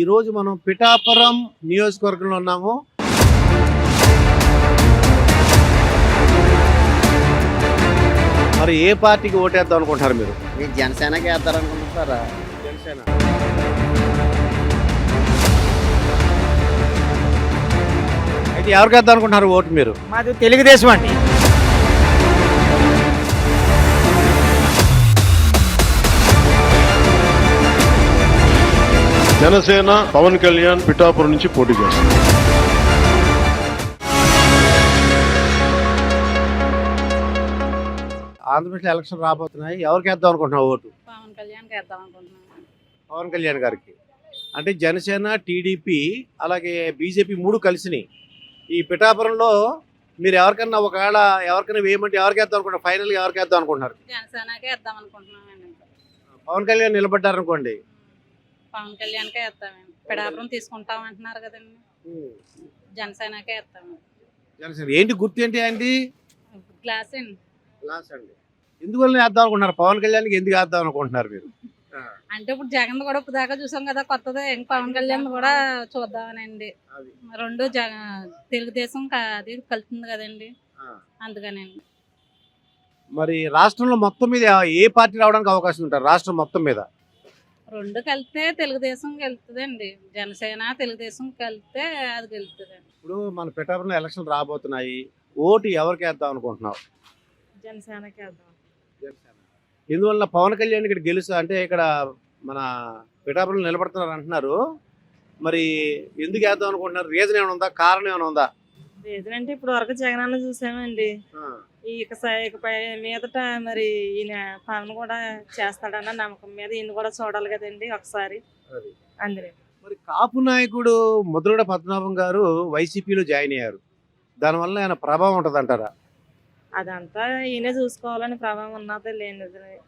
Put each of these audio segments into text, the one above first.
ఈరోజు మనం పిఠాపురం నియోజకవర్గంలో ఉన్నాము. మరి ఏ పార్టీకి ఓటేద్దాం అనుకుంటారు మీరు? మీరు జనసేనకి వేస్తారనుకుంటున్నారా జనసేన. అయితే ఎవరికి వేద్దాం అనుకుంటున్నారు ఓటు మీరు? మాది తెలుగుదేశం అండి. జనసేన పవన్ కళ్యాణ్ పిఠాపురం నుంచి పోటీ చేస్తారు. ఆంధ్రప్రదేశ్ ఎలక్షన్ రాబోతున్నాయి. ఎవరికి వేద్దాం అనుకుంటున్నావు ఓటు? పవన్ కళ్యాణ్ వేద్దాం అనుకుంటున్నాను. పవన్ కళ్యాణ్ గారికి. అంటే జనసేన టీడీపీ అలాగే బీజేపీ మూడు కలిసినాయి. ఈ పిఠాపురంలో మీరు ఎవరికన్నా ఒకవేళ ఎవరికైనా వేయమంటే ఎవరికి వేద్దాం అనుకుంటారు ఫైనల్గా ఎవరికి వేద్దాం అనుకుంటున్నారు? జనసేనకే వేద్దాం అనుకుంటున్నామండి. పవన్ కళ్యాణ్ నిలబడ్డారనుకోండి పవన్ కళ్యాణ్కే వేస్తామండి. పిడాపురం తీసుకుంటాం అంటున్నారు కదండి. జనసేనకే వేస్తాము జనసేన. ఏంటి గుర్తు ఏంటి ఏంటి గ్లాస్ అండి. లాస్ట్ అండి. ఎందువల్ల వేద్దాం అనుకుంటున్నారు? పవన్ కళ్యాణ్కి ఎందుకు వేద్దాం అనుకుంటున్నారు మీరు? అంటే ఇప్పుడు జగన్ కూడా ఇప్పుడు దాకా చూసాం కదా కొత్తది. ఇంక పవన్ కళ్యాణ్ కూడా చూద్దామనండి. అది. రెండు జగ తెలుగుదేశం క- అది కలుతుంది కదండి. ఆ. అందుకనండి. మరి రాష్ట్రంలో మొత్తం మీద ఏ పార్టీ రావడానికి అవకాశం ఉంటారు? రాష్ట్రం మొత్తం మీద. రెండు కలిస్తే తెలుగుదేశం వెళ్తుందండి జనసేన తెలుగుదేశం కలిస్తే అది గెలుతుందండి ఇప్పుడు మన పిఠాపురంలో ఎలక్షన్ రాబోతున్నాయి. ఓటు ఎవరికి వేద్దాం అనుకుంటున్నావు? జనసేనకే వేద్దాం. ఎందువల్ల పవన్ కళ్యాణ్ ఇక్కడ గెలుస్తా అంటే ఇక్కడ మన పిఠాపురంలో నిలబడుతున్నారు అంటున్నారు. మరి ఎందుకు వేద్దాం అనుకుంటున్నారు? రీజన్ ఏమైనా ఉందా? కారణం ఏమైనా ఉందా? లేదంటే ఇప్పుడు వరకు జగన్ అన్న చూసామండి ఇక ఇకపై మీదట మరి ఈయన పవన్ కూడా చేస్తాడన్న నమ్మకం మీద ఈయన కూడా చూడాలి కదండి ఒకసారి. అది. అందులో మరి కాపు నాయకుడు ముద్రగడ పద్మనాభం గారు వైసీపీలో జాయిన్ అయ్యారు. దానివల్ల ఆయన ప్రభావం ఉంటుంది అంటారా అదంతా ఈయనే చూసుకోవాలని ప్రభావం ఉన్నది లేనిది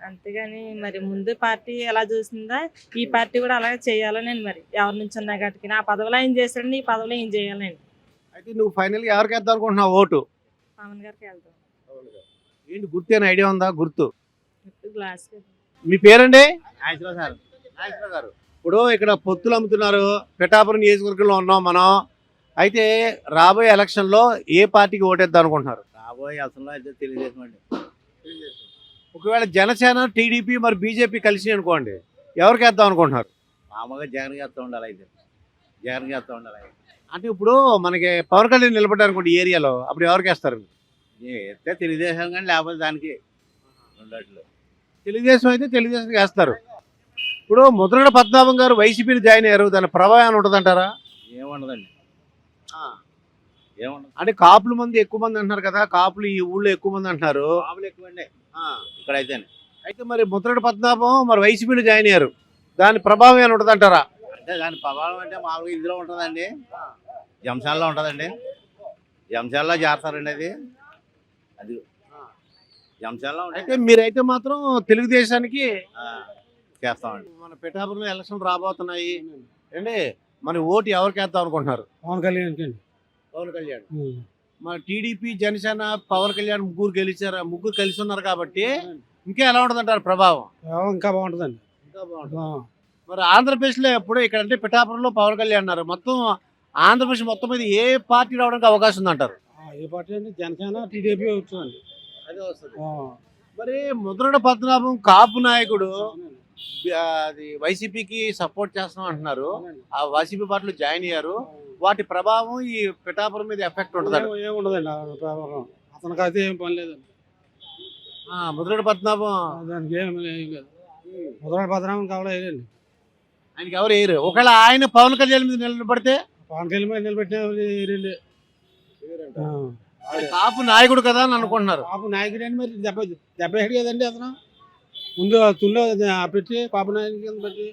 అంతేగాని మరి ముందు పార్టీ ఎలా చూసిందా ఈ పార్టీ కూడా అలాగే చేయాలని మరి. ఎవరి నుంచి ఉన్నా గట్టుకి నా పదవిలో ఆయన చేశాడండి ఈ పదవిలో ఏం చేయాలండి. అయితే నువ్వు ఫైనల్గా ఎవరికి వేద్దాం అనుకుంటున్నావు ఓటు? పవన్ గారికి వెళ్తాం. ఏంటి గుర్తు అని ఐడియా ఉందా? గుర్తు. గ్లాస్ మీ పేరండి? నాగేశ్వరరావు సార్. నాగేశ్వరరావు గారు. ఇప్పుడు ఇక్కడ పొత్తులు అమ్ముతున్నారు. పిఠాపురం నియోజకవర్గంలో ఉన్నాం మనం. అయితే రాబోయే ఎలక్షన్లో ఏ పార్టీకి ఓటేద్దాం అనుకుంటున్నారు? రాబోయే అసలు అయితే అండి ఒకవేళ జనసేన టీడీపీ మరి బీజేపీ కలిసి అనుకోండి ఎవరికి వేద్దాం అనుకుంటున్నారు? మామూలుగా జగన్ చేస్తూ ఉండాలి అయితే. జగన్ చేస్తూ ఉండాలి అయితే. అంటే ఇప్పుడు మనకి పవన్ కళ్యాణ్ నిలబడ్డారు ఈ ఏరియాలో అప్పుడు ఎవరికి వేస్తారు ఎత్తే తెలుగుదేశం కానీ లేకపోతే దానికి తెలుగుదేశం అయితే తెలుగుదేశం వేస్తారు. ఇప్పుడు ముద్రగడ పద్మనాభం గారు వైసీపీని జాయిన్ అయ్యారు దాని ప్రభావం ఏమైనా ఉంటుందంటారా? ఏముండదండి. ఏముండదు. అంటే కాపుల మంది ఎక్కువ మంది అంటున్నారు కదా కాపులు ఈ ఊళ్ళో ఎక్కువ మంది అంటున్నారు. మామూలు ఎక్కువ అండి ఇక్కడైతే అయితే మరి ముద్రగడ పద్మనాభం మరి వైసీపీలో జాయిన్ అయ్యారు దాని ప్రభావం ఏమైనా ఉంటుందంటారా? అంటే దాని ప్రభావం అంటే మామూలుగా ఇందులో ఉంటుందండి. జంశాల్లో ఉంటుందండి. జంశాల్లో చేస్తారండి అది అది జంశాల్లో అయితే ఉంటాయి మీరైతే మాత్రం తెలుగుదేశానికి చేస్తామండి. మన పిఠాపురంలో ఎలక్షన్ రాబోతున్నాయి. అండి మన ఓటు ఎవరికి వేద్దాం అనుకుంటున్నారు? పవన్ కళ్యాణ్ అండి. పవన్ కళ్యాణ్. మన టీడీపీ జనసేన పవన్ కళ్యాణ్ ముగ్గురు గెలిచారు? ముగ్గురు కలిసి ఉన్నారు కాబట్టి ఇంకా ఎలా ఉంటుందంటారు ప్రభావం? ఇంకా బాగుంటుందండి. ఇంకా బాగుంటుంది? మరి ఆంధ్రప్రదేశ్లో ఎప్పుడు ఇక్కడ అంటే పిఠాపురంలో పవన్ కళ్యాణ్ అన్నారు మొత్తం ఆంధ్రప్రదేశ్ మొత్తం మీద ఏ పార్టీ రావడానికి అవకాశం ఉందంటారు? ఏ పార్టీ అండి జనసేన టీడీపీ వచ్చిందండి అదే వస్తుంది. మరి ముద్రగడ పద్మనాభం కాపు నాయకుడు అది వైసీపీకి సపోర్ట్ చేస్తున్నాం అంటున్నారు. ఆ వైసీపీ పార్టీలో జాయిన్ అయ్యారు. వాటి ప్రభావం ఈ పిఠాపురం మీద ఎఫెక్ట్ ఉంటుంది? ఏముండదండి అతనికి అయితే ఏం పని లేదండి. ముద్రగడ పద్మనాభం. దానికి ఏం లేదు. మొదటి భద్రామం కావాలి ఆయనకి ఎవరు వేయరు. ఒకవేళ ఆయన పవన్ కళ్యాణ్ మీద నిలబడితే పవన్ కళ్యాణ్ నిలబెట్టిన కాపు నాయకుడు కదా అని అనుకుంటున్నారు. పాప నాయకుడు అండి మరి దెబ్బ దెబ్బ హెడ్ కదండి అతను? ముందు తుల్లో పెట్టి పాప నాయకుడి కింద పెట్టి.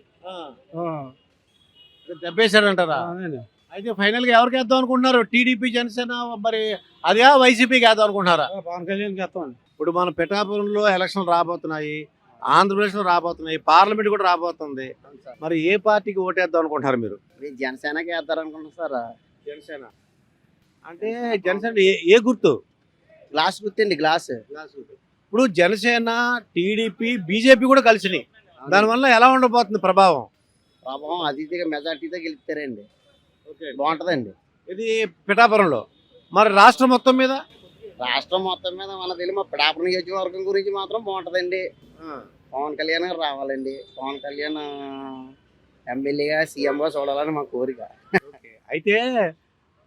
దెబ్బేశాడంటారా. అయితే ఫైనల్గా ఎవరికి వేద్దాం అనుకుంటున్నారు? టీడీపీ జనసేన మరి అదే వైసీపీకి వేద్దాం అనుకుంటున్నారా? పవన్ కళ్యాణ్కి ఇప్పుడు మన పిఠాపురంలో ఎలక్షన్ రాబోతున్నాయి. ఆంధ్రప్రదేశ్లో రాబోతున్నాయి పార్లమెంట్ కూడా రాబోతుంది. మరి ఏ పార్టీకి ఓటేద్దాం అనుకుంటున్నారు మీరు? జనసేనకి వేస్తారనుకుంటున్నారు సార్. జనసేన. అంటే జనసేన ఏ- గుర్తు? గ్లాస్ గుర్తండి గ్లాస్. ఇప్పుడు జనసేన టీడీపీ బీజేపీ కూడా కలిసినాయి. దానివల్ల ఎలా ఉండబోతుంది ప్రభావం? ప్రభావం అతిథిగా మెజార్టీతో గెలుస్తారండి బాగుంటుందండి. ఇది పిఠాపురంలో. మరి రాష్ట్రం మొత్తం మీద? రాష్ట్రం మొత్తం మీద మన తెలియ మా పిడాపురం నియోజకవర్గం గురించి మాత్రం బాగుంటుందండి. పవన్ కళ్యాణ్ గారు రావాలండి. పవన్ కళ్యాణ్ ఎమ్మెల్యేగా సీఎంగా చూడాలని మా కోరిక. అయితే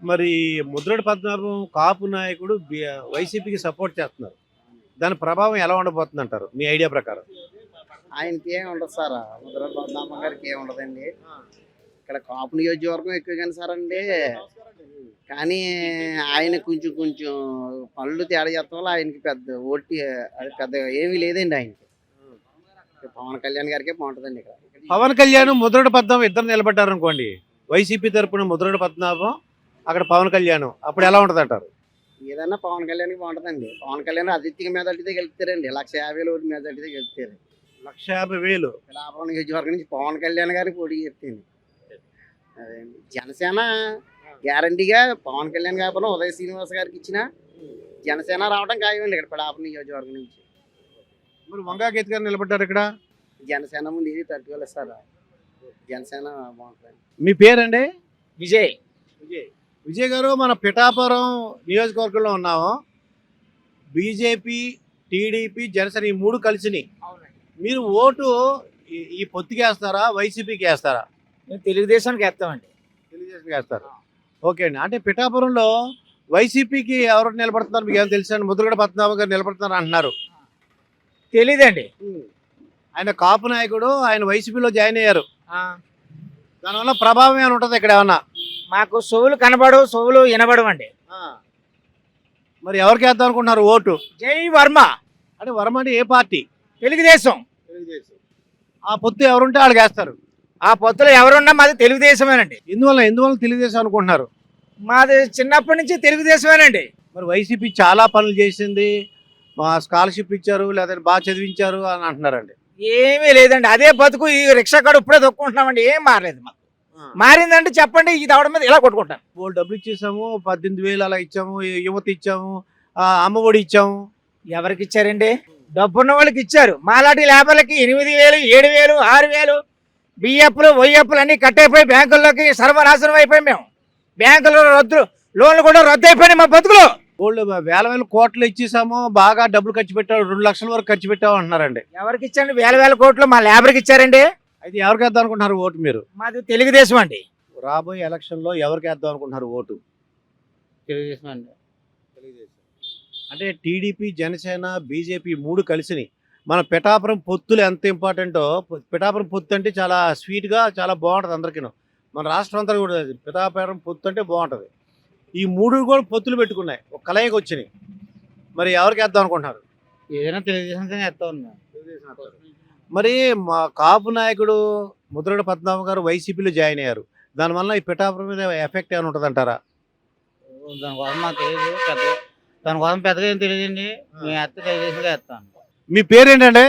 మరి ముద్రగడ పద్మనాభం కాపు నాయకుడు వైసీపీకి సపోర్ట్ చేస్తున్నారు. దాని ప్రభావం ఎలా ఉండబోతుంది అంటారు మీ ఐడియా ప్రకారం. ఆయనకి ఏం ఉండదు సార్. ముద్ర పద్మనాభం గారికి ఏం ఉండదండి. ఇక్కడ కాపు నియోజకవర్గం ఎక్కువ కానీ సార్ అండి. కానీ ఆయన కొంచెం కొంచెం పనులు తేడా చేస్తాం వల్ల ఆయనకి పెద్ద ఓటి అది పెద్ద ఏమీ లేదండి ఆయనకి. పవన్ కళ్యాణ్ గారికే బాగుంటుందండి ఇక్కడ. పవన్ కళ్యాణ్ ముద్రగడ పద్మనాభం ఇద్దరు నిలబడ్డారు అనుకోండి వైసీపీ తరపున ముద్రగడ పద్మనాభం అక్కడ పవన్ కళ్యాణ్. అప్పుడు ఎలా ఉంటుంది అంటారు ఏదన్నా పవన్ కళ్యాణ్కి బాగుంటుందండి. పవన్ కళ్యాణ్ అతిథిగా మెజార్టీతో గెలుస్తారండి. లక్ష యాభై వేలు మెజార్టీతో గెలుస్తారు లక్ష యాభై వేలు. నియోజకవర్గం నుంచి పవన్ కళ్యాణ్ గారికి పోటీ చేస్తాను జనసేన గ్యారంటీగా పవన్ కళ్యాణ్ కాకపోయినా ఉదయ శ్రీనివాస్ గారికి ఇచ్చిన జనసేన రావడం ఖాయమండి ఇక్కడ పిలాపురం నియోజకవర్గం నుంచి. మరి వంగా గీత గారు నిలబడ్డారు ఇక్కడ? జనసేన ముందు ఇది తట్టుకోలేదు సార్. జనసేన బాగుంటుంది. మీ పేరండి? విజయ్. విజయ్. విజయ్ గారు మన పిఠాపురం నియోజకవర్గంలో ఉన్నాము. బీజేపీ టీడీపీ జనసేన ఈ మూడు కలిసినాయి మీరు ఓటు ఈ- ఈ పొత్తుకి వేస్తారా వైసీపీకి వేస్తారా మేము తెలుగుదేశానికి వేస్తామండి. తెలుగుదేశంకి వేస్తారు. ఓకే అండి. అంటే పిఠాపురంలో వైసీపీకి ఎవరు నిలబడుతున్నారు? మీకు ఏం తెలుసా? అండి ముద్రగడ పద్మనాభం గారు నిలబడుతున్నారు అంటున్నారు. తెలీదండి. ఆయన కాపు నాయకుడు ఆయన వైసీపీలో జాయిన్ అయ్యారు. దానివల్ల ప్రభావం ఏమైనా ఉంటుంది ఇక్కడ ఏమన్నా? మాకు సోవులు కనబడవు సోవులు వినబడవండి. మరి ఎవరికి వేద్దాం అనుకుంటున్నారు ఓటు? జై వర్మ. అంటే వరం అంటే ఏ పార్టీ? తెలుగుదేశం. తెలుగుదేశం. ఆ పొత్తు ఎవరుంటే వాళ్ళకి వేస్తారు. ఆ పొత్తులో ఎవరున్నా మాది తెలుగుదేశమేనండి. ఎందువల్ల ఎందువల్ల తెలుగుదేశం అనుకుంటున్నారు? మాది చిన్నప్పటి నుంచి తెలుగుదేశమేనండి. మరి వైసీపీ చాలా పనులు చేసింది మా స్కాలర్షిప్ ఇచ్చారు లేదా బాగా చదివించారు అని అంటున్నారండి. ఏమీ లేదండి. అదే బతుకు ఈ రిక్షా కాడ ఇప్పుడే దొక్కుంటున్నామండి. ఏం మారలేదు మాకు. మారిందంటే చెప్పండి ఈ దవడ మీద ఇలా కొట్టుకుంటాను వాళ్ళు డబ్బులు ఇచ్చేసాము పద్దెనిమిది వేలు అలా ఇచ్చాము యువత ఇచ్చాము అమ్మఒడి ఇచ్చాము. ఎవరికి ఇచ్చారండి? డబ్బున్న వాళ్ళకి ఇచ్చారు. మాలాంటి లేబర్లకి ఎనిమిది వేలు ఏడు వేలు ఆరు వేలు బియ్యప్పులు ఒయ్యప్పులు అన్ని కట్టయిపోయి బ్యాంకుల్లోకి సర్వనాశనం అయిపోయి మేము. బ్యాంకులో రద్దు లోన్లు కూడా రద్దు అయిపోయినాయి మా బతుకులు. వాళ్ళు వేల వేల కోట్లు ఇచ్చేసాము బాగా డబ్బులు ఖర్చు పెట్టాము రెండు లక్షల వరకు ఖర్చు పెట్టాము అంటున్నారండి. ఎవరికి ఇచ్చారండి? వేల వేల కోట్లు మా లేబర్కి ఇచ్చారండి. అయితే ఎవరికి వేద్దాం అనుకుంటున్నారు ఓటు మీరు? మాది తెలుగుదేశం అండి. రాబోయే ఎలక్షన్లో ఎవరికి వేద్దాం అనుకుంటున్నారు ఓటు? తెలుగుదేశం అండి. అంటే టీడీపీ జనసేన బీజేపీ మూడు కలిసినాయి మన పిఠాపురం పొత్తులు ఎంత ఇంపార్టెంటో పిఠాపురం పొత్తు అంటే చాలా స్వీట్గా చాలా బాగుంటుంది అందరికీ మన రాష్ట్రం అంతా కూడా. పిఠాపురం పొత్తు అంటే బాగుంటుంది. ఈ మూడు కూడా పొత్తులు పెట్టుకున్నాయి. ఒక కలయికి వచ్చినాయి. మరి ఎవరికి వేద్దాం అనుకుంటున్నారు? ఏదైనా తెలుగుదేశం వేస్తాం మరి మా కాపు నాయకుడు ముద్రగడ పద్మనాభం గారు వైసీపీలో జాయిన్ అయ్యారు. దానివల్ల ఈ పిఠాపురం మీద ఎఫెక్ట్ ఏమైనా ఉంటుంది అంటారా? దానికోసం మాకు తెలియదు పెద్ద దానికోసం పెద్దగా ఏం తెలియదండి మేము వేస్తే తెలుగుదేశంగా వేస్తాం. మీ పేరేంటండి?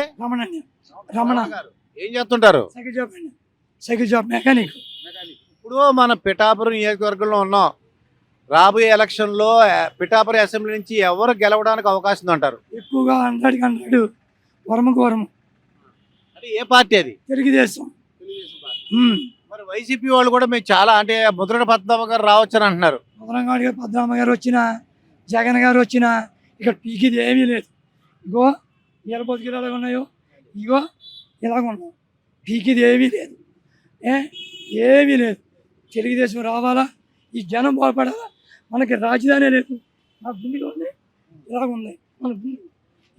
రమణ గారు. ఏం చేస్తుంటారు? సైకిల్ జాబ్ అండి. Cycle job mechanic. ఇప్పుడు మన పిఠాపురం నియోజకవర్గంలో ఉన్నాం. రాబోయే ఎలక్షన్లో ఆ, పిఠాపురం అసెంబ్లీ నుంచి ఎవరు గెలవడానికి అవకాశం అంటారు ఎక్కువగా హండ్రెడ్కి హండ్రెడ్. వరమకు వరము. అంటే ఏ పార్టీ అది? తెలుగుదేశం. ఉమ్. మరి వైసీపీ వాళ్ళు కూడా మేము చాలా అంటే ముద్రగడ పద్మనాభం గారు రావచ్చని అంటున్నారు. ముదరంగాడి గారు పద్మనాభ గారు వచ్చినా జగన్ గారు వచ్చినా ఇక్కడ పీకిది ఏమీ లేదు. ఇగో ఇలా బతుకులు ఎలాగ ఉన్నాయో? ఇగో ఇలాగ ఉన్నాం. పీకిది ఏమీ లేదు. ఏ? ఏమీ లేదు. తెలుగుదేశం రావాలా? ఈ జనం బాగుపడాలా? మనకి రాజధాని లేదు. మన గుండెలో ఉంది. ఇలాగ ఉంది. మన గుండె.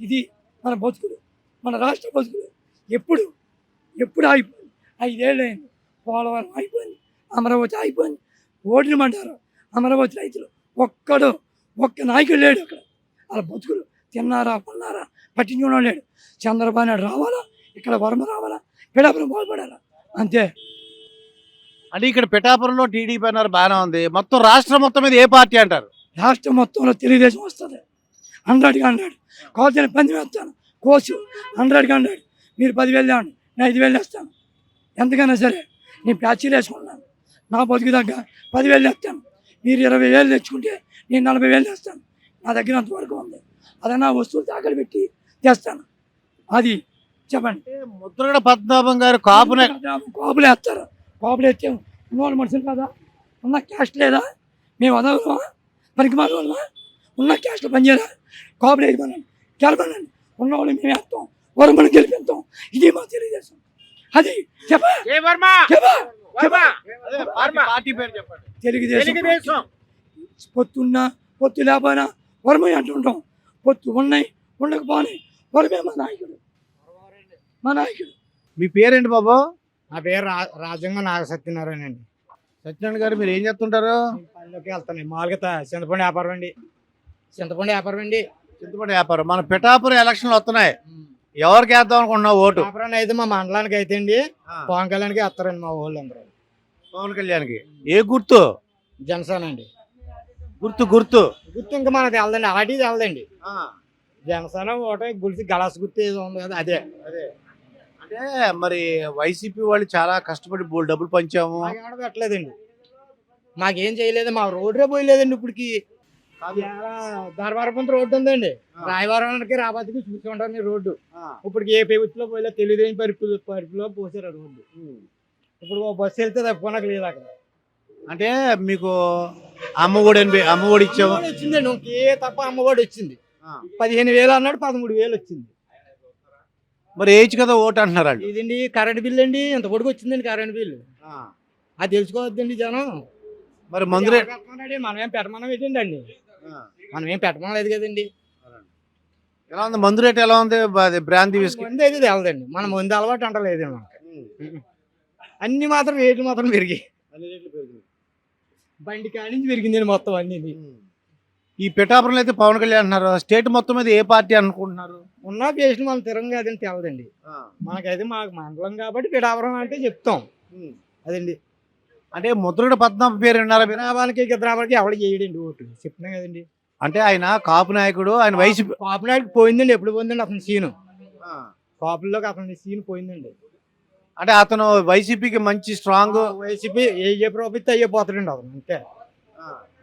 ఇది మన బతుకుడు. మన రాష్ట్ర బతుకుడు. ఎప్పుడు? ఎప్పుడు ఆగిపోయింది? ఐదేళ్ళు అయింది. పోలవరం అయిపోయింది అమరావతి అయిపోయింది ఓడినమంటారు అమరావతి రైతులు ఒక్కడు ఒక్క నాయకుడు లేడు అక్కడ. వాళ్ళ బతుకులు తిన్నారా కొన్నారా? పట్టించుకున్నాడు లేడు. చంద్రబాబు నాయుడు రావాలా? ఇక్కడ వర్మ రావాలా? పిడాపురం బాగుపడాలా? అంతే. అంటే ఇక్కడ పిఠాపురంలో టీడీపీ అన్నారు బాగానే ఉంది. మొత్తం రాష్ట్రం మొత్తం మీద ఏ పార్టీ అంటారు? రాష్ట్రం మొత్తంలో తెలుగుదేశం వస్తుంది. హండ్రెడ్కి హండ్రెడ్. కోతని పంది వేస్తాను కోచు హండ్రెడ్కి హండ్రెడ్ మీరు పదివేలు లేవండి నేను ఐదు వేలు వేస్తాను. ఎంతకైనా సరే నేను ప్యాచీలు వేసుకున్నాను నా బతుకు దగ్గర పదివేలు వేస్తాను. మీరు ఇరవై వేలు తెచ్చుకుంటే నేను నలభై వేలు తెస్తాను నా దగ్గర అంతవరకు ఉంది. అదే నా వస్తువులు తాకలు పెట్టి తెస్తాను అది చెప్పండి. ముద్రగడ పద్మనాభం గారు కాపు నాయ- కాపులు వేస్తారు. కోపలు ఎత్తే ఉన్నవాళ్ళు మనుషులు కదా? ఉన్న క్యాస్ట్ లేదా? మేము వదలమా? పనికి వాళ్ళమా ఉన్న క్యాస్ట్లో పనిచేయాలా కోపలు వేయమనండి. గెలపనండి ఉన్నవాళ్ళు మేము వేస్తాం. వరం మనం గెలిపిస్తాం. ఇది మా తెలియజేస్తాం. అది చెప్పా. తెలుగుదేశం. తెలుగుదేశం పొత్తున్నా పొత్తు లేకపోయినా వరమే అంటుంటాం. పొత్తు ఉన్నాయి ఉండకపోని వరమే మా నాయకుడు. మా నాయకుడు. మీ పేరేంటి బాబు? నా పేరు రా రాజ్యంగా నాగ సత్యనారాయణ అండి సత్యనారాయణ గారు మీరు ఏం చేస్తుంటారు? పనిలోకి వెళ్తాను. మామూలుగా చింతపండు వ్యాపారం అండి. చింతపండు వ్యాపారం అండి. చింతపండు వ్యాపారం. మన పిఠాపురం ఎలక్షన్లు వస్తున్నాయి. ఎవరికి వేద్దాం అనుకుంటున్నావు ఓటు? వ్యాపారాన్ని అయితే మా మండలానికి అయితే అండి. పవన్ కళ్యాణ్కి వేస్తారండి మా ఊళ్ళో అందరూ పవన్ కళ్యాణ్కి. ఏ గుర్తు? జనసేన అండి. గుర్తు గుర్తు. గుర్తు ఇంకా మనకు తెలదండి. అలాంటివి తెలదండి. జనసేన ఓటే గుర్తు గలాస్ గుర్తు ఏదో ఉంది కదా అదే. అదే. అంటే మరి వైసీపీ వాళ్ళు చాలా కష్టపడి బోల్ డబ్బులు పంచాము. పెట్టలేదండి. మాకేం చేయలేదు మా రోడ్డే పోయలేదండి ఇప్పటికి. ధర్మారపంత రోడ్డు ఉందండి. రాయవరానికి రాబాద్కి చూసుకుంటారు మీరు రోడ్డు. ఇప్పటికి ఏ ప్రభుత్వంలో పోయలే తెలుగుదేశం పరిపులో పరిపులో పోసారు రోడ్డు. ఇప్పుడు ఓ బస్సు వెళ్తే తప్పుకోనకు లేదు అక్కడ. అంటే మీకు అమ్మఒడి అమ్మఒడి ఇచ్చాము వచ్చిందండి ఇంకే తప్ప అమ్మఒడి వచ్చింది. పదిహేను వేలు అన్నాడు పదమూడు వేలు వచ్చింది. మరి ఏజ్ కదా ఓటు అంటున్నారు వాళ్ళు? ఇదండి కరెంట్ బిల్ అండి ఇంత పొడుగు వచ్చిందండి కరెంట్ బిల్ అది తెలుసుకోవద్దండి జనం. మరి మందులే? మనం ఏం పెట్టమనం ఏంటండి అండి మనం ఏం పెట్టమనం లేదు కదండి. ఎలా ఉంది? మందు రేట్ ఎలా ఉంది? అది బ్రాంతి ముందు అయితే తెలదండి. మన ముందు అలవాటు అంటలేదు మనకి అన్ని మాత్రం రేట్లు మాత్రం పెరిగి బండి కాడి నుంచి పెరిగిందండి మొత్తం అన్ని ఈ పిఠాపురంలో అయితే పవన్ కళ్యాణ్ అంటున్నారు. స్టేట్ మొత్తం మీద ఏ పార్టీ అనుకుంటున్నారు? ఉన్న పేషెంట్ మనం తిరం కాదని తెలదండి. మనకైతే మాకు మండలం కాబట్టి పిడావరం అంటే చెప్తాం. అదండి. అంటే ముద్రగడ పద్మనాభ పేరు విన్నారా మీరు? పిడావానికి గిద్దరాబానికి ఎవరు చేయడండి ఓటు. చెప్తున్నా కదండి. అంటే ఆయన కాపు నాయకుడు ఆయన వైసీపీ కాపునాడికి పోయిందండి ఎప్పుడు పోయిందండి అతని సీను. కాపుల్లోకి అతని సీన్ పోయిందండి. అంటే అతను వైసీపీకి మంచి స్ట్రాంగ్ వైసీపీ ఏ ఏ ప్రభుత్వం అయ్యే పోతాడండి అతను అంతే.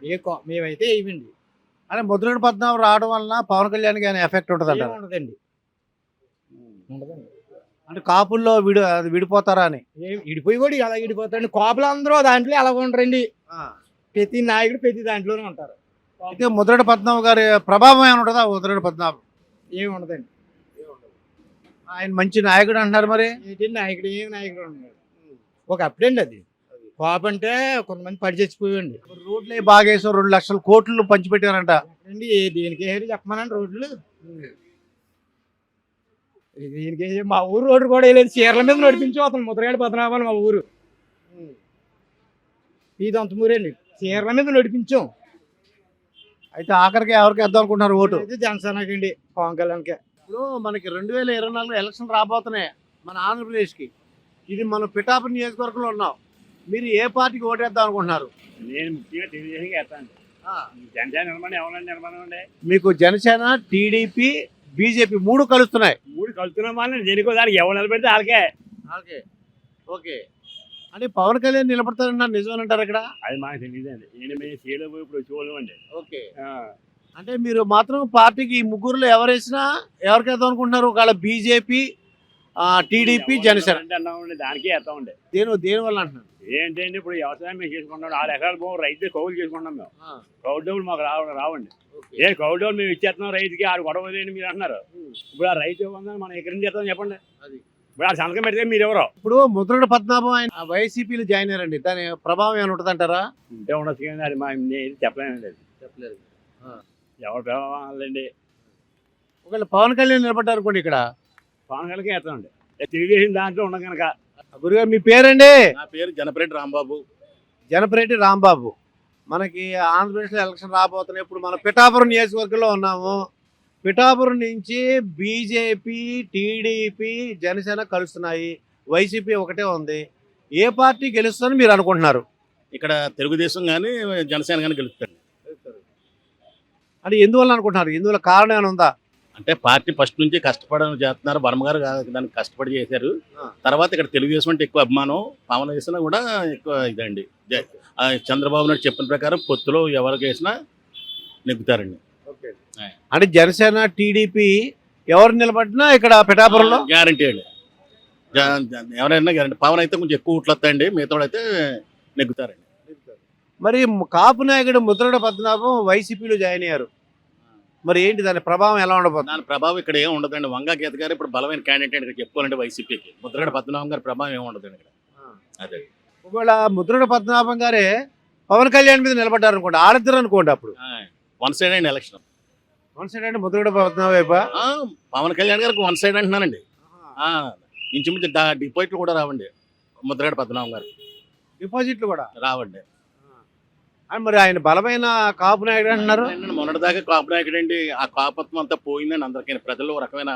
ఏ మేమైతే వేయమండి. అంటే ముద్రగడ పద్మనాభ రావడం వలన పవన్ కళ్యాణ్కి ఆయన ఎఫెక్ట్ ఉంటుంది ఏం ఉండదండి. ఉండదండి. అంటే కాపుల్లో విడి అది విడిపోతారా అని? ఏం ఇడిపోయి కూడా ఎలా ఇడిపోతారండి కోపలు అందరూ దాంట్లో ఎలా ఉండరండి. ప్రతి నాయకుడు ప్రతి దాంట్లోనే ఉంటారు. అయితే ముద్రగడ పద్మనాభ గారి ప్రభావం ఏమైనా ఉంటుందా? ముద్రగడ పద్మనాభ. ఏమి ఉండదండి. ఆయన మంచి నాయకుడు అంటున్నారు మరి. ఏంటి నాయకుడు? ఏం నాయకుడు ఉన్నాడు ఒక అప్పుడండి అది. కోపం అంటే కొంతమంది పడి చచ్చిపోయండి రోడ్లు బాగా వేసాం రెండు లక్షల కోట్లు పంచిపెట్టారంట. అండి దేనికి వేసారు చెప్పమనండి రోడ్లు? దీనికి. మా ఊరు రోడ్డు కూడా వేయలేదు చీరల మీద నడిపించు అతను ముద్రగాడి పద్మనాభాలు మా ఊరు. ఇది అంత ఊరండి. చీరల మీద నడిపించాం. అయితే ఆఖరికి ఎవరికి వేద్దాం అనుకుంటున్నారు ఓటు? జనసేనకి అండి పవన్ కళ్యాణ్కి. ఇప్పుడు మనకి రెండు వేల ఇరవై నాలుగు ఎలక్షన్ రాబోతున్నాయి మన ఆంధ్రప్రదేశ్కి. ఇది మనం పిఠాపురం నియోజకవర్గంలో ఉన్నాం. మీరు ఏ పార్టీకి ఓటేద్దాం అనుకుంటున్నారు? నేను ముఖ్యంగా తెలియజేసి వేస్తాను. జనసేన నిర్మాణం ఎవరైనా నిర్మాణం అండి? మీకు జనసేన టీడీపీ బీజేపీ మూడు కలుస్తున్నాయి. మూడు కలుతున్నాం వాళ్ళని దేనికో దానికి ఎవరు నిలబెడితే వాళ్ళకే. Okay okay. అంటే పవన్ కళ్యాణ్ నిలబడతారన్నారు నిజమేనంటారు ఇక్కడ అది మాకు తెలియదండి నేను మేము సీలో పోయి ఇప్పుడు చూడలేం అండి. ఓకే. అంటే మీరు మాత్రం పార్టీకి ఈ ముగ్గురులో ఎవరు వేసినా ఎవరికి వేద్దాం అనుకుంటున్నారు? ఒకవేళ బీజేపీ టీడీపీ జనసేన. అంటే అన్నామండి దానికే వేస్తామండి. దేని దేని వల్ల అంటున్నారు? ఏంటంటే ఇప్పుడు వ్యవసాయం మేము చేసుకుంటాం ఆరు ఎకరాలు భూమి రైతు కౌలు చేసుకుంటాం మేము. కౌలు డబ్బులు మాకు రావ రావండి. ఏ కౌలు డబ్బులు మేము ఇచ్చేస్తున్నాం రైతుకి ఆడు గొడవ వదిలేండి మీరు అంటున్నారు. ఇప్పుడు ఆ రైతు ఇవ్వగానే మనం ఎక్కడి నుంచి చేస్తాం చెప్పండి. అది. ఇప్పుడు ఆ సంతకం పెడితే మీరు ఎవరో? ఇప్పుడు ముద్రగడ పద్మనాభం ఆయన వైసీపీలో జాయిన్ అయ్యారండి. దాని ప్రభావం ఏమైనా ఉంటుంది అంటారా ఉంటే ఉండొచ్చు కానీ అది మా నేను చెప్పలేదు. ఎవరు పిలవాలండి ఒకవేళ పవన్ కళ్యాణ్ నిలబడ్డారు అనుకోండి ఇక్కడ. పవన్ కళ్యాణ్ వేస్తామండి తెలియజేసిన దాంట్లో ఉండదు కనుక. గురుగారు మీ పేరండి? నా పేరు జనపరెడ్డి రాంబాబు. జనపరెడ్డి రాంబాబు. మనకి ఆంధ్రప్రదేశ్లో ఎలక్షన్ రాబోతున్నాయి. ఇప్పుడు మన పిఠాపురం నియోజకవర్గంలో ఉన్నాము. పిఠాపురం నుంచి బీజేపీ టీడీపీ జనసేన కలుస్తున్నాయి. వైసీపీ ఒకటే ఉంది. ఏ పార్టీ గెలుస్తుందని మీరు అనుకుంటున్నారు? ఇక్కడ తెలుగుదేశం కానీ జనసేన కానీ గెలుస్తారు. అంటే ఎందువల్ల అనుకుంటున్నారు? ఎందువల్ల కారణం ఏమైనా ఉందా? అంటే పార్టీ ఫస్ట్ నుంచి కష్టపడని చేస్తున్నారు. వర్మ గారు కా- దానికి కష్టపడి చేశారు. తర్వాత ఇక్కడ తెలుగుదేశం అంటే ఎక్కువ అభిమానం. పవన్ వేసినా కూడా ఎక్కువ ఇదండి. చంద్రబాబు నాయుడు చెప్పిన ప్రకారం పొత్తులో ఎవరికి వేసినా నెగ్గుతారండి. అంటే జనసేన టీడీపీ ఎవరు నిలబడినా ఇక్కడ పిఠాపురంలో? గ్యారంటీ అండి. ఎవరైనా గ్యారంటీ. పవన్ అయితే కొంచెం ఎక్కువ ఓట్లు వస్తాయండి మిగతా అయితే నెగ్గుతారండి. మరి కాపు నాయకుడు ముద్రగడ పద్మనాభం వైసీపీలో జాయిన్ అయ్యారు. మరి ఏంటి దాని ప్రభావం ఎలా ఉండబోతుంది? దాని ప్రభావం ఇక్కడ ఏం ఉండదండి. వంగా గీత గారు ఇప్పుడు బలమైన క్యాండిడేట్ ఇక్కడ చెప్పుకోవాలంటే వైసీపీకి. ముద్రగడ పద్మనాభం గారి ప్రభావం ఏమి ఉండదండి ఇక్కడ. అదే. ఒకవేళ ముద్రగడ పద్మనాభం గారే పవన్ కళ్యాణ్ మీద నిలబడ్డారు అనుకోండి ఆడతారు అనుకోండి అప్పుడు. వన్ సైడ్ అండి ఎలక్షన్ వన్ సైడ్ అంటే ముద్రగడ పద్మనాభం వైపా? ఆ, పవన్ కళ్యాణ్ గారికి వన్ సైడ్ అంటున్నానండి. ఆ, ఇంచుమించు డిపాజిట్లు కూడా రావండి ముద్రగడ పద్మనాభం గారు డిపాజిట్లు కూడా? రావండి. అని మరి ఆయన బలమైన కాపు నాయకుడు అంటున్నారు. మొన్నటిదాకా కాపు నాయకుడు అండి ఆ కాపత్వం అంతా పోయిందండి అందరికీ. ప్రజల్లో ఒక రకమైన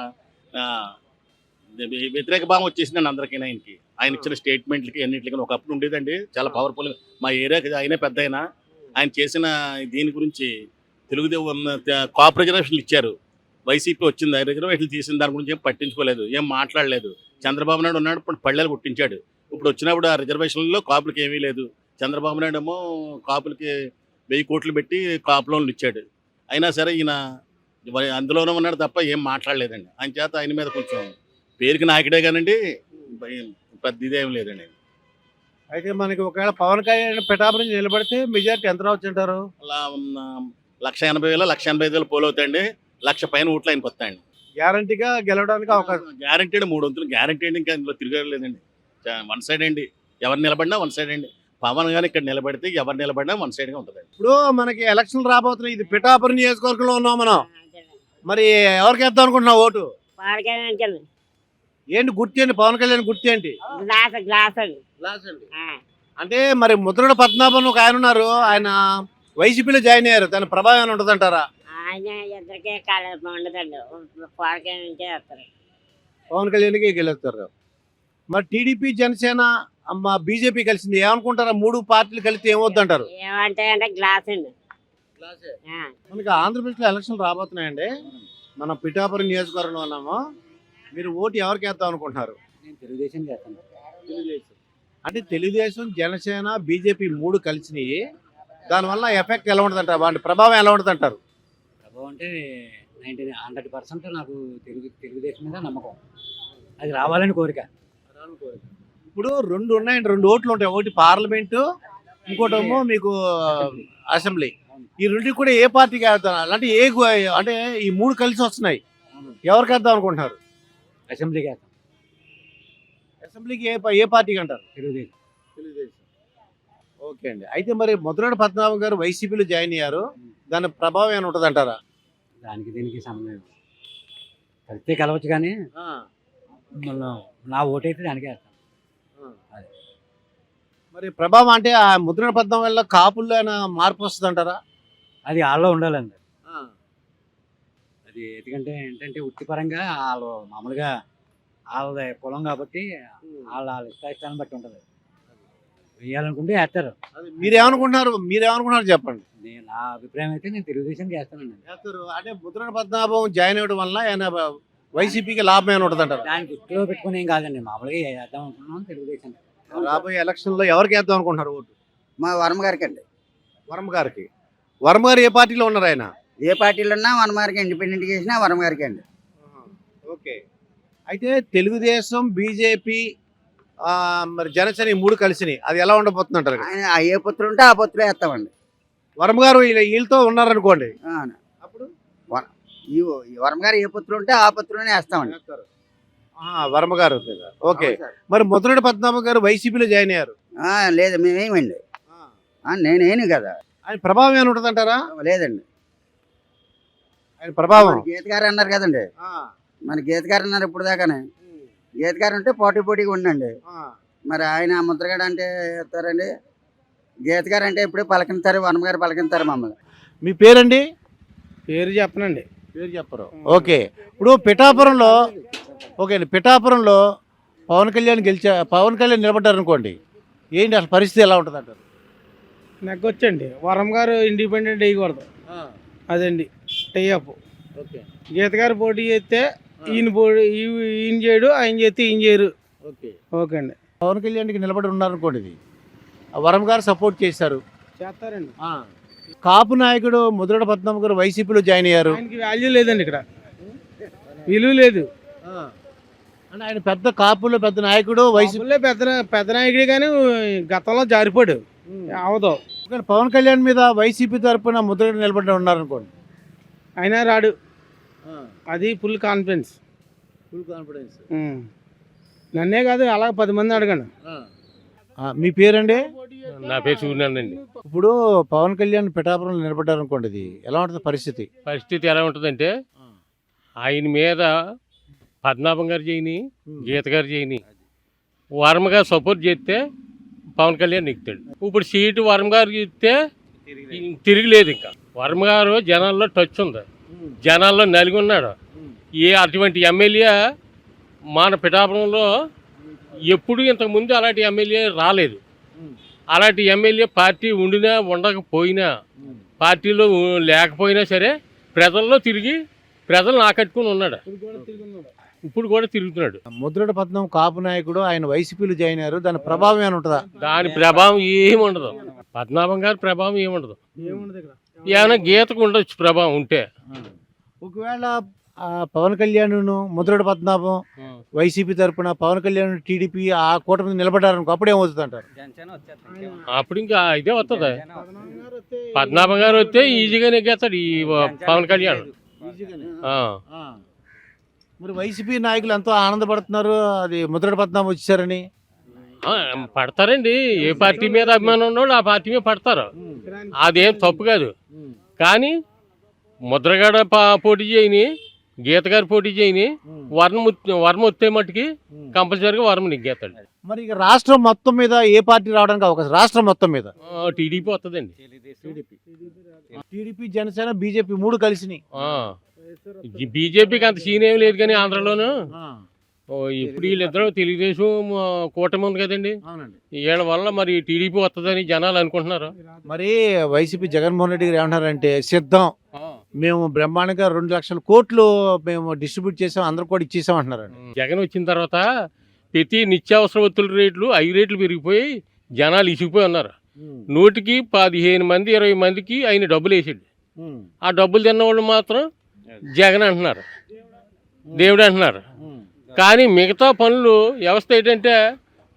వ్యతిరేక భావం వచ్చేసిందండి అందరికీ ఆయనకి. ఆయన ఇచ్చిన స్టేట్మెంట్లకి అన్నింటికి ఒకప్పుడు ఉండేదండి. చాలా పవర్ఫుల్ మా ఏరియాకి ఆయనే పెద్ద ఆయన. ఆయన చేసిన దీని గురించి తెలుగుదేశం కాపు రిజర్వేషన్లు ఇచ్చారు. వైసీపీ వచ్చింది రిజర్వేషన్లు తీసిన దాని గురించి ఏం పట్టించుకోలేదు ఏం మాట్లాడలేదు. చంద్రబాబు నాయుడు ఉన్నాడు పల్లెలు పుట్టించాడు. ఇప్పుడు వచ్చినప్పుడు ఆ రిజర్వేషన్లో కాపులకి ఏమీ లేదు. చంద్రబాబు నాయుడు ఏమో కాపులకి వెయ్యి కోట్లు పెట్టి కాపు లోన్లు ఇచ్చాడు. అయినా సరే ఈయన అందులోనే ఉన్నాడు తప్ప ఏం మాట్లాడలేదండి. ఆయన చేత ఆయన మీద కొంచెం పేరుకి నాయకుడే కానండి పెద్ద ఇదేం లేదండి. అయితే మనకి ఒకవేళ పవన్ కళ్యాణ్ పిఠాపురం నుంచి నిలబడితే మెజార్టీ ఎంత రావచ్చు అంటారు? అలా లక్ష ఎనభై వేల లక్ష ఎనభై ఐదు వేలు పోలు అవుతాయండి లక్ష పైన ఓట్లు ఆయనకి వస్తాయండి. గ్యారంటీగా గెలవడానికి అవకాశం. గ్యారంటీడ్ మూడు వంతులు గ్యారంటీడ్ ఇంకా ఇందులో తిరగలేదండి. వన్ సైడ్ అండి. ఎవరు నిలబడినా వన్ సైడ్ అండి. పవన్ గాని ఇక్కడ నిలబడితే ఎవరు నిలబడినా వన్ సైడ్గా ఉంటుందండి. ఇప్పుడు మనకి ఎలక్షన్ రాబోతున్నాయి. ఇది పిఠాపురం నియోజకవర్గంలో ఉన్నాం మనం. మరి ఎవరికి వేద్దాం అనుకుంటున్నావు ఓటు? ఏంటి గుర్తు ఏంటి? పవన్ కళ్యాణ్ గుర్తు ఏంటి? గ్లాస్ గ్లాస్ అండి. గ్లాస్ అండి. అంటే మరి ముద్రగడ పద్మనాభం ఒక ఆయన ఉన్నారు. ఆయన వైసీపీలో జాయిన్ అయ్యారు. దాని ప్రభావం ఏమైనా ఉంటుందంటారా? ఆయన ఇద్దరికే ఉండదండి వస్తారు. పవన్ కళ్యాణ్కి గెలుస్తారు. మరి టీడీపీ జనసేన అమ్మ బీజేపీ కలిసింది. ఏమనుకుంటారా? మూడు పార్టీలు కలిస్తే ఏమవుద్దంటారు ఏమంటే అంటే గ్లాస్ అండి. మనకి ఆంధ్రప్రదేశ్లో ఎలక్షన్ రాబోతున్నాయండి. మనం పిఠాపురం నియోజకవర్గంలో ఉన్నాము. మీరు ఓటు ఎవరికి వేద్దాం అనుకుంటున్నారు? తెలుగుదేశం. చేస్తాను అంటే తెలుగుదేశం జనసేన బీజేపీ మూడు కలిసినాయి. దానివల్ల ఎఫెక్ట్ ఎలా ఉంటుంది అంటారు వాటి ప్రభావం ఎలా ఉంటుంది అంటారు ప్రభావం అంటే నైంటీ హండ్రెడ్ పర్సెంట్ నాకు తెలుగు తెలుగుదేశం మీద నమ్మకం. అది రావాలని కోరిక. ఇప్పుడు రెండు ఉన్నాయండి రెండు ఓట్లు ఉంటాయి. ఒకటి పార్లమెంటు ఇంకోటేమో మీకు అసెంబ్లీ. ఈ రెండు కూడా ఏ పార్టీకి వేద్దాం? అంటే ఏ అంటే ఈ మూడు కలిసి వస్తున్నాయి. ఎవరికి వేద్దాం అనుకుంటున్నారు? అసెంబ్లీకి వేస్తాం. అసెంబ్లీకి ఏ ఏ పార్టీకి అంటారు? తెలుగుదేశం. తెలుగుదేశం. ఓకే అండి. అయితే మరి ముద్రగడ పద్మనాభం గారు వైసీపీలో జాయిన్ అయ్యారు. దాని ప్రభావం ఏమైనా ఉంటుంది అంటారా? దానికి దీనికి సంబంధం. కలిస్తే కలవచ్చు కానీ మళ్ళీ నా ఓటైతే దానికే వేస్తాను మరి ప్రభావం అంటే ఆ ముద్రగడ పద్మం వల్ల కాపుల్లో అయినా మార్పు వస్తుంది అంటారా అది వాళ్ళలో ఉండాలండి. అది ఎందుకంటే ఏంటంటే వృత్తిపరంగా వాళ్ళు మామూలుగా వాళ్ళ కులం కాబట్టి వాళ్ళ వాళ్ళ ఇష్టాయిష్టాన్ని బట్టి ఉంటుంది. వేయాలనుకుంటే వేస్తారు. మీరేమనుకుంటున్నారు? మీరేమనుకుంటున్నారు చెప్పండి. నేను నా అభిప్రాయం అయితే నేను తెలుగుదేశం చేస్తానండి. చేస్తారు. అంటే ముద్రగడ పద్మనాభం జాయిన్ అవ్వడం వల్ల ఆయన వైసీపీకి లాభం ఏమైనా ఉంటుంది అంటారు. దాన్ని దృష్టిలో పెట్టుకుని ఏం కాదండి మామూలుగా వేద్దాం అనుకున్నాం తెలుగుదేశం. రాబోయే ఎలక్షన్లో ఎవరికి వేద్దాం అనుకుంటున్నారు ఓటు? మా వర్మ గారికి అండి వర్మ గారికి. వర్మ గారు ఏ పార్టీలో ఉన్నారు ఆయన? ఏ పార్టీలో ఉన్నా వర్మ గారికి ఇండిపెండెంట్ చేసినా వర్మ గారికి అండి. ఓకే. అయితే తెలుగుదేశం బీజేపీ మరి జనసేన ఈ మూడు కలిసినాయి అది ఎలా ఉండబోతుంది అంటారు ఆయన ఆ ఏ పొత్తులు ఉంటే ఆ పొత్తులో వేస్తామండి. వర్మ గారు వీళ్ళ- వీళ్ళతో ఉన్నారనుకోండి. ఆ, అప్పుడు ఈ ఈ వర్మ గారు ఏ పొత్తులు ఉంటే ఆ పొత్తులోనే వేస్తామండి. ఆ, వర్మ గారు ఓకే. మరి ముద్రగడ పద్మనాభం గారు వైసీపీలో జాయిన్ అయ్యారు. ఆ, లేదు మేమేమండి. ఆ, నేనేను కదా. ఆయన ప్రభావం ఏమైనా ఉంటుంది అంటారా లేదండి. ఆయన ప్రభావం. మన గీత గారు అన్నారు కదండి. ఆ, మన గీత గారు అన్నారు ఇప్పుడు దాకానే. గీత గారు ఉంటే పోటీ పోటీగా ఉండండి. ఆ. మరి ఆయన ముద్రగడ అంటే వేస్తారండి గీత గారు అంటే ఎప్పుడు పలకింతారు వర్మ గారు పలకింతారు మమ్మల్ని. మీ పేరండి? పేరు చెప్పనండి. పేరు చెప్పరు. ఓకే. ఇప్పుడు పిఠాపురంలో ఓకే అండి పిఠాపురంలో పవన్ కళ్యాణ్ గెలిచా పవన్ కళ్యాణ్ నిలబడ్డారు అనుకోండి ఏంటి అసలు పరిస్థితి ఎలా ఉంటుంది అంటారు? నెగ్గొచ్చండి. వరం గారు ఇండిపెండెంట్ వేయకూడదు. అదండి టైఅప్. ఓకే. గీత గారు పోటీ చేస్తే ఈయన పోటీ ఈయన చేయడు ఆయన చేస్తే ఈయన చేయరు. ఓకే. ఓకే అండి. పవన్ కళ్యాణ్కి నిలబడి ఉన్నారనుకోండి ఇది. వరం గారు సపోర్ట్ చేశారు. చేస్తారండి. కాపు నాయకుడు ముద్రగడ పద్మనాభం గారు వైసీపీలో జాయిన్ అయ్యారు. ఆయనకి వాల్యూ లేదండి ఇక్కడ. విలువ లేదు. అంటే ఆయన పెద్ద కాపులో పెద్ద నాయకుడు వైసీపీ వైసీపీలో పెద్ద పెద్ద నాయకుడు కానీ గతంలో జారిపోడు అవదు. కానీ పవన్ కళ్యాణ్ మీద వైసీపీ తరపున ముద్రగడ నిలబడి ఉన్నారనుకోండి. అయినా రాడు. అది ఫుల్ కాన్ఫిడెన్స్ ఫుల్ కాన్ఫిడెన్స్ నన్నే కాదు అలా పది మంది అడగండి. మీ పేరండి? నా పేరు సూర్యనారాయణ ఇప్పుడు పవన్ కళ్యాణ్ పిఠాపురంలో నిలబడ్డారు అనుకోండి ఇది ఎలా ఉంటుంది పరిస్థితి? పరిస్థితి ఎలా ఉంటుందంటే ఆయన మీద పద్మనాభం గారు చేయని గీత గారు చేయని వర్మ గారు సపోర్ట్ చేస్తే పవన్ కళ్యాణ్ ఎక్కుతాడు ఇప్పుడు సీటు వర్మ గారికి ఇస్తే తిరిగిలేదు ఇంకా. వర్మ గారు జనాల్లో టచ్ ఉంది. జనాల్లో నలిగి ఉన్నాడు. ఏ అటువంటి ఎమ్మెల్యే మన పిఠాపురంలో ఎప్పుడు ఇంతకుముందు అలాంటి ఎమ్మెల్యే రాలేదు. అలాంటి ఎమ్మెల్యే పార్టీ ఉండినా ఉండకపోయినా పార్టీలో లేకపోయినా సరే ప్రజల్లో తిరిగి ప్రజలను ఆకట్టుకుని ఉన్నాడు. ఇప్పుడు కూడా తిరుగుతున్నాడు. ముద్రగడ పద్మం కాపు నాయకుడు ఆయన వైసీపీలో జాయిన్ అయ్యారు. దాని ప్రభావం ఏమైనా ఉంటుందా? దాని ప్రభావం ఏమి ఉండదు. పద్మనాభం గారి ప్రభావం ఏమి ఉండదు. ఏమైనా గీతకు ఉండొచ్చు ప్రభావం ఉంటే. ఒకవేళ పవన్ కళ్యాణ్ ముద్రగడ పద్మనాభం వైసీపీ తరపున పవన్ కళ్యాణ్ టీడీపీ ఆ కూటమి మీద నిలబడ్డారనుకో అప్పుడు ఏమవుతుంది అంటారు అప్పుడు ఇంకా ఇదే వస్తుంది. పద్మనాభం గారు వస్తే ఈజీగా నెగ్గేస్తాడు ఈ పవన్ కళ్యాణ్. ఆ. మరి వైసీపీ నాయకులు ఎంతో ఆనందపడుతున్నారు అది ముద్రగడ పద్మనాభం వచ్చారని ఆ, పడతారండి. ఏ పార్టీ మీద అభిమానం ఉన్నోళ్ళు ఆ పార్టీ మీద పడతారు. అదేం తప్పు కాదు. కానీ ముద్రగడ పా- పోటీ చేయని గీత గారు పోటీ చేయని వర్మ ఉత్- వర్మ వస్తే మట్టుకి కంపల్సరీగా వర్మ నెగ్గేస్తాడు మరి ఇక రాష్ట్రం మొత్తం మీద ఏ పార్టీ రావడానికి అవకాశం? రాష్ట్రం మొత్తం మీద? టీడీపీ వస్తుందండి టీడీపీ జనసేన బీజేపీ మూడు కలిసినాయి. ఈ బీజేపీకి అంత సీన్ ఏం లేదు కానీ ఆంధ్రలోను. ఇప్పుడు వీళ్ళిద్దరూ తెలుగుదేశం కూటమి ఉంది కదండి. వీళ్ళ వల్ల మరి టీడీపీ వస్తుందని జనాలు అనుకుంటున్నారు. మరి వైసీపీ జగన్మోహన్ రెడ్డి గారు ఏమంటారంటే సిద్ధం. మేము బ్రహ్మాండంగా రెండు లక్షల కోట్లు మేము డిస్ట్రిబ్యూట్ చేసాం అందరు కూడా ఇచ్చేసాం అంటున్నారండి జగన్ వచ్చిన తర్వాత ప్రతి నిత్యావసర వస్తువుల రేట్లు ఐదు రేట్లు పెరిగిపోయి జనాలు ఇసిగిపోయి ఉన్నారు. నూటికి పదిహేను మంది ఇరవై మందికి ఆయన డబ్బులు వేసాడు. ఆ డబ్బులు తిన్నవాళ్ళు మాత్రం జగన్ అంటున్నారు. దేవుడు అంటున్నారు. కానీ మిగతా పనులు వ్యవస్థ ఏంటంటే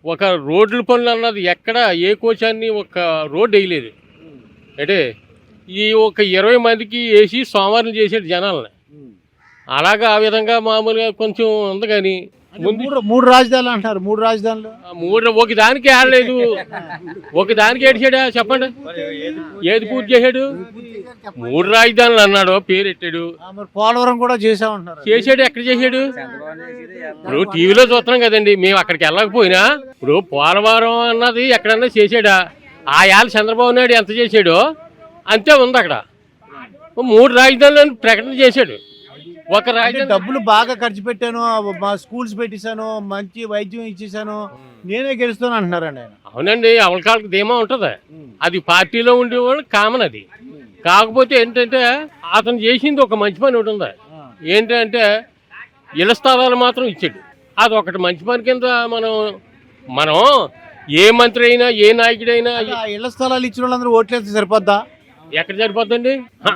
ఒక రోడ్ల పనులు అన్నది ఎక్కడ ఏ కోశాన్ని ఒక రోడ్డు వేయలేదు. అంటే ఈ ఒక ఇరవై మందికి వేసి సోమవారం చేసాడు జనాల్ని. అలాగా ఆ విధంగా మామూలుగా కొంచెం ఉంది కానీ ముందు మూడు రాజధానులు అంటున్నారు. మూడు రాజధానులు. ఆ మూడు ఒక దానికి ఆడలేదు ఒక దానికి ఏడిచాడా చెప్పండి. ఏది పూర్తి చేశాడు? మూడు రాజధానులు అన్నాడు పేరు ఎట్టాడు? పోలవరం కూడా చేసామంటున్నారు చేశాడు ఎక్కడ చేశాడు? ఇప్పుడు టీవీలో చూస్తున్నాం కదండి మేము అక్కడికి వెళ్ళకపోయినా ఇప్పుడు పోలవరం అన్నది ఎక్కడన్నా చేశాడా? ఆ ఏళ్ళ చంద్రబాబు నాయుడు ఎంత చేశాడో? అంతే ఉంది అక్కడ. మూడు రాజధానులను ప్రకటన చేశాడు. ఒక రాజధాని డబ్బులు బాగా ఖర్చు పెట్టాను మా స్కూల్స్ పెట్టేశాను మంచి వైద్యం ఇచ్చేసాను నేనే గెలుస్తాను అంటున్నారండి ఆయన. అవునండి అవలకాలకు ధీమా ఉంటుంది. అది పార్టీలో ఉండేవాళ్ళు కామన్ అది. కాకపోతే ఏంటంటే అతను చేసింది ఒక మంచి పని ఒకటి ఉంది. ఏంటంటే ఇళ్ళ స్థలాలు మాత్రం ఇచ్చాడు. అది ఒకటి మంచి పని కింద మనం మనం ఏ మంత్రి అయినా ఏ నాయకుడైనా ఇళ్ళ స్థలాలు ఇచ్చిన వాళ్ళందరూ ఓట్లేస్తే సరిపోద్దా? ఎక్కడ సరిపోద్దండి? హ,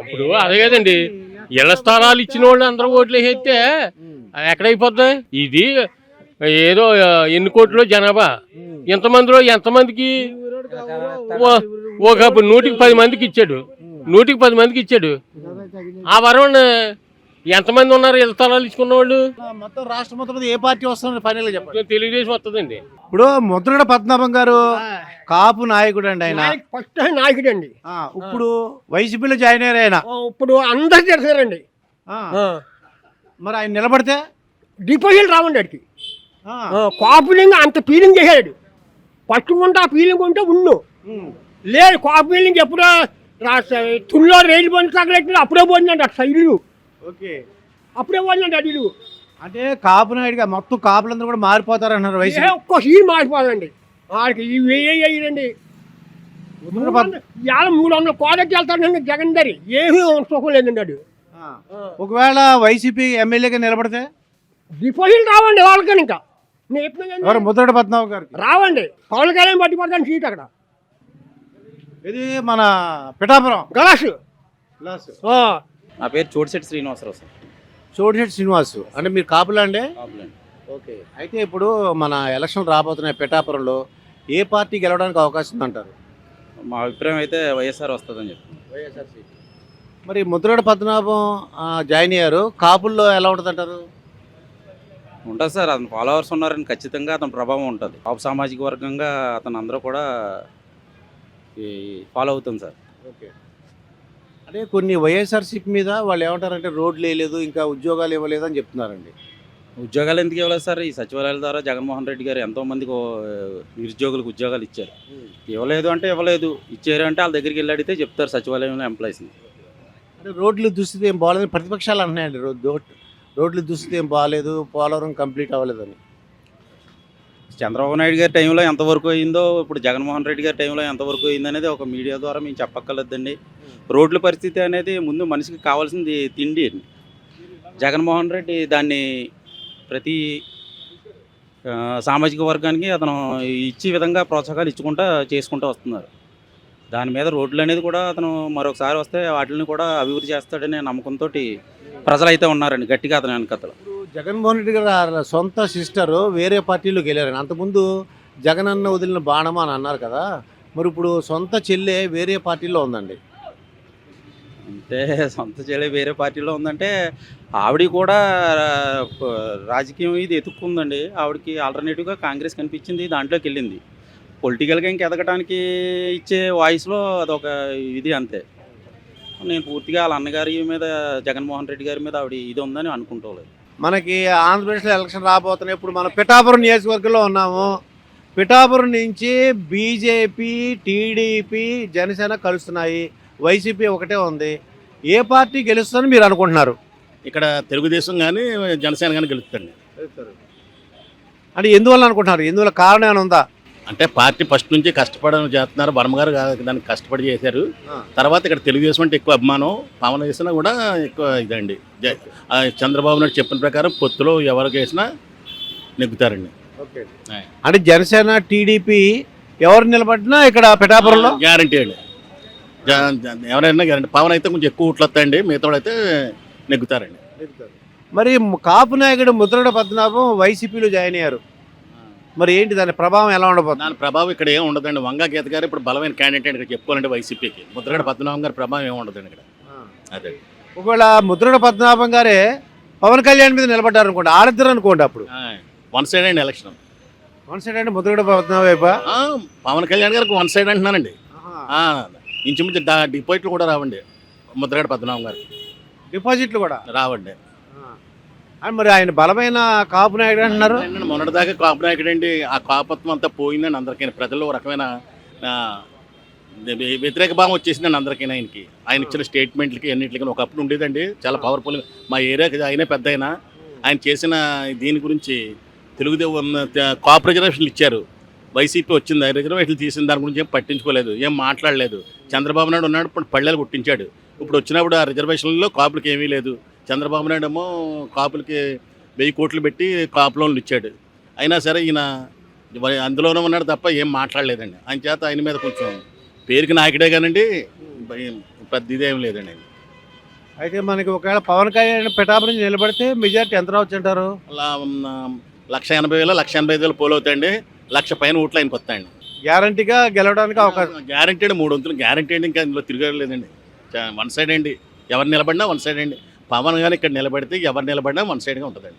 ఇప్పుడు అదే కదండి. ఇళ్ళ స్థలాలు ఇచ్చిన వాళ్ళు అందరూ ఓట్లు వేస్తే ఎక్కడైపోద్ది? ఇది ఏదో ఎన్ని కోట్లు జనాభా? ఇంతమందిలో ఎంతమందికి ఒక నూటికి పది మందికి ఇచ్చాడు. నూటికి పది మందికి ఇచ్చాడు. ఆ వరం ఎంతమంది ఉన్నారు? ఇళ్ళ స్థలాలు ఇచ్చుకున్న వాళ్ళు? మొత్తం రాష్ట్రం మొత్తం ఏ పార్టీ వస్తుంది ఫైనల్గా చెప్పండి. తెలుగుదేశం వస్తుందండి. ఇప్పుడు ముద్రగడ పద్మనాభం గారు కాపు నాయకుడు అండి ఆయన. ఫస్ట్ నాయకుడు అండి. ఆ, ఇప్పుడు వైసీపీలో జాయిన్ అయ్యారు ఆయన. ఇప్పుడు అందరు ఆ, మరి ఆయన నిలబడితే? డిపాజిట్ రావండి వాడికి ఆ, కాపులింగ్ అంత ఫీలింగ్ చేశాడు. పట్టుకుంటే ఆ ఫీలింగ్ ఉంటే ఉండు. లేదు కాపు ఫీలింగ్ ఎప్పుడో తుల్లో రైలు బండి తగలెట్టిన అప్పుడే పోయిందండి అటు సైడ్లు. ఓకే. అప్పుడే పోయిందండి అడిలు అంటే కాపు నాయుడుగా మొత్తం కాపులందరూ కూడా మారిపోతారు అన్నారు ఏ వైసీపీ ఒక్క సీన్ మారిపోదండి. వాడికి ఇవి వెయ్యి ఇవాళ మూడు వందల కోడకి వెళ్తాడండి జగన్ దరి ఏమీ సుఖం లేదండి ఆ, ఒకవేళ వైసీపీ ఎమ్మెల్యేగా నిలబడితే? డిపాజిట్ రావండి వాళ్ళకి ఇంకా. నేను చెప్పిన పద్మనాభం గారికి. రావండి. పవన్ కళ్యాణ్ పట్టిపోతాను సీట్ అక్కడ. ఇది మన పిఠాపురం. గలాసు. ఆ. నా పేరు చోటిశెట్టి శ్రీనివాసరావు సార్. చోటిశెట్టి శ్రీనివాస్. అంటే మీరు కాపులా అండి ఓకే. అయితే ఇప్పుడు మన ఎలక్షన్ రాబోతున్నాయి పిఠాపురంలో. ఏ పార్టీ గెలవడానికి అవకాశం ఉందంటారు? మా అభిప్రాయం అయితే వైఎస్ఆర్ వస్తుందని చెప్పి వైఎస్ఆర్సీపీ మరి ముద్రగడ పద్మనాభం ఆ, జాయిన్ అయ్యారు. కాపుల్లో ఎలా ఉంటుంది అంటారు ఉంటుంది సార్. అతను ఫాలోవర్స్ ఉన్నారని ఖచ్చితంగా అతని ప్రభావం ఉంటుంది. ఆపు సామాజిక వర్గంగా అతను అందరూ కూడా ఈ ఫాలో అవుతుంది సార్. అంటే కొన్ని వైఎస్ఆర్సీపీ మీద వాళ్ళు ఏమంటారంటే రోడ్లు వేయలేదు ఇంకా ఉద్యోగాలు ఇవ్వలేదు అని చెప్తున్నారండి. ఉద్యోగాలు ఎందుకు ఇవ్వలేదు సార్? ఈ సచివాలయాల ద్వారా జగన్మోహన్ రెడ్డి గారు ఎంతో మందికి ఓ, నిరుద్యోగులకు ఉద్యోగాలు ఇచ్చారు. ఇవ్వలేదు అంటే ఇవ్వలేదు ఇచ్చారు అంటే వాళ్ళ దగ్గరికి వెళ్ళి అడిగితే చెప్తారు సచివాలయంలో ఎంప్లాయీస్ని అంటే రోడ్లు దుస్థితి ఏం బాగాలేదు ప్రతిపక్షాలు అంటున్నాయండి రోడ్లు దుస్థితి ఏం బాగాలేదు పోలవరం కంప్లీట్ అవ్వలేదని. చంద్రబాబు నాయుడు గారి టైంలో ఎంతవరకు అయిందో ఇప్పుడు జగన్మోహన్ రెడ్డి గారి టైంలో ఎంతవరకు అయింది అనేది ఒక మీడియా ద్వారా మేము చెప్పక్కర్లేదండి. రోడ్ల పరిస్థితి అనేది ముందు మనిషికి కావాల్సింది తిండి జగన్మోహన్ రెడ్డి దాన్ని ప్రతి సామాజిక వర్గానికి అతను ఇచ్చే విధంగా ప్రోత్సాహాలు ఇచ్చుకుంటా చేసుకుంటూ వస్తున్నారు. దాని మీద రోడ్లు అనేది కూడా అతను మరొకసారి వస్తే వాటిని కూడా అభివృద్ధి చేస్తాడనే నమ్మకంతో ప్రజలైతే ఉన్నారండి గట్టిగా అతని వెనకతలు జగన్మోహన్ రెడ్డి గారు సొంత సిస్టర్ వేరే పార్టీలోకి వెళ్ళారని అంతకుముందు జగన్ అన్న వదిలిన బాణం అని అన్నారు కదా మరి ఇప్పుడు సొంత చెల్లె వేరే పార్టీలో ఉందండి. అంటే సొంత చెల్లి వేరే పార్టీలో ఉందంటే ఆవిడ కూడా రాజకీయం ఇది ఎత్తుక్కుందండి ఆవిడకి ఆల్టర్నేటివ్గా కాంగ్రెస్ కనిపించింది దాంట్లోకి వెళ్ళింది. పొలిటికల్గా ఇంక ఎదగడానికి ఇచ్చే వాయిస్లో అదొక ఇది అంతే. నేను పూర్తిగా వాళ్ళ అన్నగారి మీద జగన్మోహన్ రెడ్డి గారి మీద ఆవిడ ఇది ఉందని అనుకుంటలేదు. మనకి ఆంధ్రప్రదేశ్లో ఎలక్షన్ రాబోతున్నాయి. ఇప్పుడు మనం పిఠాపురం నియోజకవర్గంలో ఉన్నాము. పిఠాపురం నుంచి బీజేపీ టీడీపీ జనసేన కలుస్తున్నాయి. వైసీపీ ఒకటే ఉంది. ఏ పార్టీ గెలుస్తుందని మీరు అనుకుంటున్నారు? ఇక్కడ తెలుగుదేశం కానీ జనసేన కానీ గెలుస్తుంది అంటే ఎందువల్ల అనుకుంటున్నారు? ఎందువల్ల కారణం ఏమైనా ఉందా? అంటే పార్టీ ఫస్ట్ నుంచి కష్టపడడం చేస్తున్నారు. వర్మ గారు గా- దానికి కష్టపడి చేశారు. తర్వాత ఇక్కడ తెలుగుదేశం అంటే ఎక్కువ అభిమానం. పవన్ చేసినా కూడా ఎక్కువ ఇదండి. చంద్రబాబు నాయుడు చెప్పిన ప్రకారం పొత్తులో ఎవరు చేసినా నెగ్గుతారండి. అంటే జనసేన టీడీపీ ఎవరు నిలబడినా ఇక్కడ పిఠాపురంలో? గ్యారంటీ అండి. ఎవరైనా గ్యారంటీ. పవన్ అయితే కొంచెం ఎక్కువ ఓట్లు వస్తాయండి. మిగతా అయితే నెగ్గుతారండి. మరి కాపు నాయకుడు ముద్రగడ పద్మనాభం వైసీపీలో జాయిన్ అయ్యారు. మరి ఏంటి దాని ప్రభావం ఎలా ఉండబోతుంది? దాని ప్రభావం ఇక్కడ ఏం ఉండదండి. వంగా గీత గారు ఇప్పుడు బలమైన క్యాండిడేట్ ఇక్కడ చెప్పుకోవాలంటే వైసీపీకి. ముద్రగడ పద్మనాభం గారి ప్రభావం ఏమి ఉండదండి ఇక్కడ. అదే. ఒకవేళ ముద్రగడ పద్మనాభం గారే పవన్ కళ్యాణ్ మీద నిలబడ్డారు అనుకోండి ఆడిద్దరు అనుకోండి అప్పుడు. వన్ సైడ్ అండి ఎలక్షన్. వన్ సైడ్ అంటే ముద్రగడ పద్మనాభం వైపా? పవన్ కళ్యాణ్ గారికి వన్ సైడ్ అంటున్నానండి. ఇంచుమించు డిపాజిట్లు కూడా రావండి ముద్రగడ పద్మనాభం గారికి. డిపాజిట్లు కూడా? రావండి. ఆ, మరి ఆయన బలమైన కాపు నాయకుడు అంటున్నారు. మొన్నటిదాకా కాపు నాయకుడు అండి ఆ కాపత్వం అంతా పోయిందని అందరికీ. ప్రజల్లో ఒక రకమైన వ్యతిరేక భావం వచ్చేసిందండి అందరికీ ఆయనకి. ఆయన ఇచ్చిన స్టేట్మెంట్లకి అన్నింటికి ఒకప్పుడు ఉండేదండి. చాలా పవర్ఫుల్ మా ఏరియాకి ఆయనే పెద్ద ఆయన. ఆయన చేసిన దీని గురించి తెలుగుదేశం కాపు రిజర్వేషన్లు ఇచ్చారు. వైసీపీ వచ్చింది రిజర్వేషన్లు తీసిన దాని గురించి ఏం పట్టించుకోలేదు ఏం మాట్లాడలేదు. చంద్రబాబు నాయుడు ఉన్నాడు పళ్ళెలు కొట్టించాడు. ఇప్పుడు వచ్చినప్పుడు ఆ రిజర్వేషన్లో కాపులకి ఏమీ లేదు. చంద్రబాబు నాయుడు ఏమో కాపులకి వెయ్యి కోట్లు పెట్టి కాపు లోన్లు ఇచ్చాడు. అయినా సరే ఈయన అందులోనే ఉన్నాడు తప్ప ఏం మాట్లాడలేదండి. ఆయన చేత ఆయన మీద కొంచెం పేరుకి నాయకుడే కానండి పెద్ద ఇదేం లేదండి. ఆయన. అయితే మనకి ఒకవేళ పవన్ కళ్యాణ్ పిఠాపురం నుంచి నిలబడితే మెజార్టీ ఎంత రావచ్చు అంటారు? అలా లక్ష ఎనభై వేల లక్ష ఎనభై ఐదు వేలు పోలు అవుతాయండి లక్ష పైన ఓట్లు ఆయనకి వస్తాయండి గ్యారంటీగా గెలవడానికి అవకాశం. గ్యారంటీ మూడు వంతులు గ్యారంటీ అండి ఇంకా ఇందులో తిరగలేదండి. వన్ సైడ్ అండి. ఎవరు నిలబడినా వన్ సైడ్ అండి. పవన్ కానీ ఇక్కడ నిలబడితే ఎవరు నిలబడినా వన్ సైడ్గా ఉంటుందండి.